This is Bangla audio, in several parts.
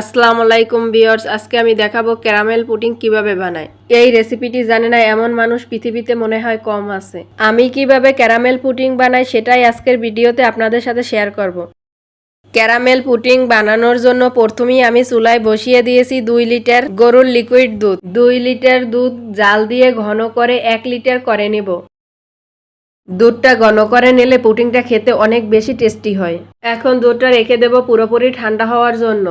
আসসালামু আলাইকুম ভিউয়ার্স, আজকে আমি দেখাবো ক্যারামেল পুডিং কীভাবে বানায়। এই রেসিপিটি জানে না, এমন মানুষ পৃথিবীতে মনে হয় কম আছে। আমি কীভাবে ক্যারামেল পুডিং বানাই সেটাই আজকের ভিডিওতে আপনাদের সাথে শেয়ার করব। ক্যারামেল পুডিং বানানোর জন্য প্রথমেই আমি চুলায় বসিয়ে দিয়েছি দুই লিটার গরুর লিকুইড দুধ। দুই লিটার দুধ জাল দিয়ে ঘন করে এক লিটার করে নেব। দুধটা ঘন করে নিলে পুডিংটা খেতে অনেক বেশি টেস্টি হয়। এখন দুধটা রেখে দেব পুরোপুরি ঠান্ডা হওয়ার জন্য।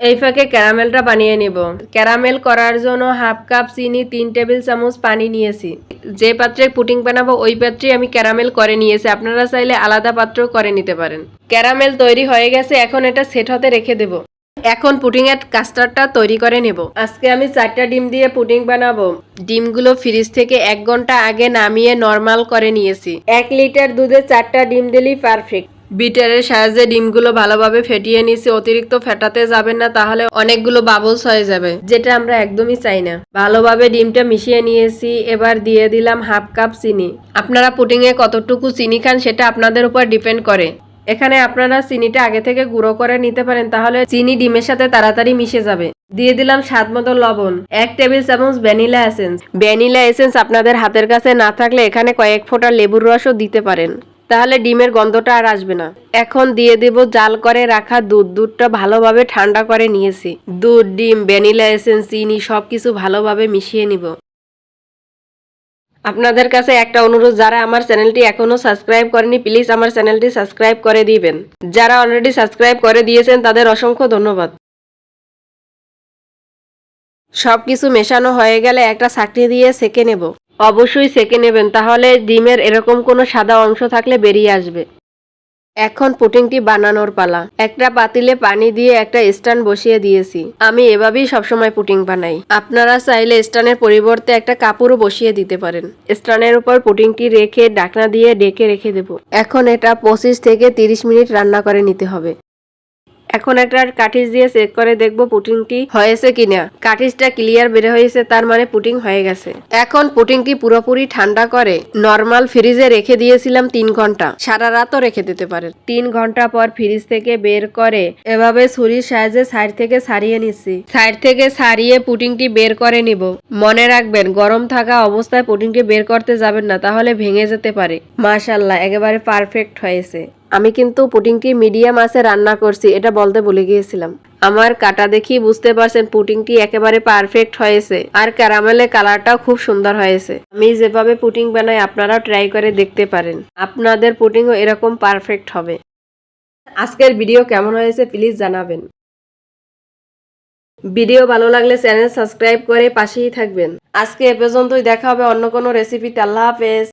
এই ফাঁকে ক্যারামেলটা বানিয়ে নিব। ক্যারামেল করার জন্য হাফ কাপ চিনি, তিন টেবিল চামচ পানি নিয়েছি। যে পাত্রে পুটিং বানাবো, ওই পাত্রে আমি ক্যারামেল করে নিয়েছি। আপনারা চাইলে আলাদা পাত্র করে নিতে পারেন। ক্যারামেল তৈরি হয়ে গেছে, এখন এটা সেট হতে রেখে দেব। এখন পুডিং এর কাস্টার্ডটা তৈরি করে নেব। আজকে আমি চারটা ডিম দিয়ে পুটিং বানাবো। ডিমগুলো ফ্রিজ থেকে এক ঘণ্টা আগে নামিয়ে নর্মাল করে নিয়েছি। এক লিটার দুধে চারটা ডিম দিলেই পারফেক্ট। বিটারের সাহায্যে ডিমগুলো ভালোভাবে ফেটিয়ে নিয়েছি অতিরিক্ত ফেটাতে যাবেন না, তাহলে অনেকগুলো বাবলস হয়ে যাবে, যেটা আমরা একদমই চাই না। ভালোভাবে ডিমটা মিশিয়ে নিয়েছি, এবার দিয়ে দিলাম হাফ কাপ চিনি। আপনারা পুডিংয়ে কতটুকু চিনি খান সেটা আপনাদের উপর ডিপেন্ড করে। এখানে আপনারা চিনিটা আগে থেকে গুঁড়ো করে নিতে পারেন, তাহলে চিনি ডিমের সাথে তাড়াতাড়ি মিশে যাবে। দিয়ে দিলাম স্বাদ মতো লবণ, এক টেবিল চামচ ভ্যানিলা এসেন্স। ভ্যানিলা এসেন্স আপনাদের হাতের কাছে না থাকলে এখানে কয়েক ফোঁটা লেবুর রসও দিতে পারেন। তাহলে ডিমের গন্ধটা আর আসবে না। এখন দিয়ে দেব জাল করে রাখা দুধ। দুধটা ভালোভাবে ঠান্ডা করে নিয়েছি। দুধ, ডিম, ভ্যানিলা এসেন্স, চিনি সবকিছু ভালোভাবে মিশিয়ে নিব। আপনাদের কাছে একটা অনুরোধ, যারা আমার চ্যানেলটি এখনও সাবস্ক্রাইব করেনি, প্লিজ আমার চ্যানেলটি সাবস্ক্রাইব করে দিবেন। যারা অলরেডি সাবস্ক্রাইব করে দিয়েছেন, তাদের অসংখ্য ধন্যবাদ। সব কিছু মেশানো হয়ে গেলে একটা চাকরি দিয়ে সেকে নেব। অবশ্যই সেকে নেবেন, তাহলে ডিমের এরকম কোনো সাদা অংশ থাকলে বেরিয়ে আসবে। এখন পুটিংটি বানানোর পালা। একটা পাতিলে পানি দিয়ে একটা স্ট্যান্ড বসিয়ে দিয়েছি। আমি এভাবেই সবসময় পুটিং বানাই। আপনারা চাইলে স্ট্যান্ডের পরিবর্তে একটা কাপড়ও বসিয়ে দিতে পারেন। স্ট্যান্ডের উপর পুটিংটি রেখে ডাকনা দিয়ে ডেকে রেখে দেব। এখন এটা পঁচিশ থেকে তিরিশ মিনিট রান্না করে নিতে হবে। এখন একটা কাঠিস দিয়ে চেক করে দেখব পুটিংটি হয়েছে কিনা। কাঠিজটা ক্লিয়ার বের হয়েছে, তার মানে পুটিং হয়ে গেছে। এখন পুটিংটি পুরোপুরি ঠান্ডা করে নর্মাল ফ্রিজে রেখে দিয়েছিলাম তিন ঘণ্টা। সারা রাতও রেখে দিতে পারেন তিন ঘণ্টা পর ফ্রিজ থেকে বের করে এভাবে ছুরির সাহায্যে সাইড থেকে সারিয়ে নিচ্ছি। সাইড থেকে ছাড়িয়ে পুটিংটি বের করে নিব। মনে রাখবেন, গরম থাকা অবস্থায় পুটিংটি বের করতে যাবেন না, তাহলে ভেঙে যেতে পারে। মাশাল্লাহ একেবারে পারফেক্ট হয়েছে। আমি কিন্তু পুটিংটি মিডিয়াম আছে রান্না করছি, এটা বলতে ভুলে গিয়েছিলাম। আমার কাটা দেখি বুঝতে পারছেন পুটিংটি একেবারে পারফেক্ট হয়েছে, আর ক্যারামেলের কালারটাও খুব সুন্দর হয়েছে। আমি যেভাবে পুটিং বানাই আপনারাও ট্রাই করে দেখতে পারেন, আপনাদের পুটিংও এরকম পারফেক্ট হবে। আজকের ভিডিও কেমন হয়েছে প্লিজ জানাবেন। ভিডিও ভালো লাগলে চ্যানেল সাবস্ক্রাইব করে পাশেই থাকবেন। আজকে এ পর্যন্তই, দেখা হবে অন্য কোনো রেসিপিতে আল্লাহ হাফেজ।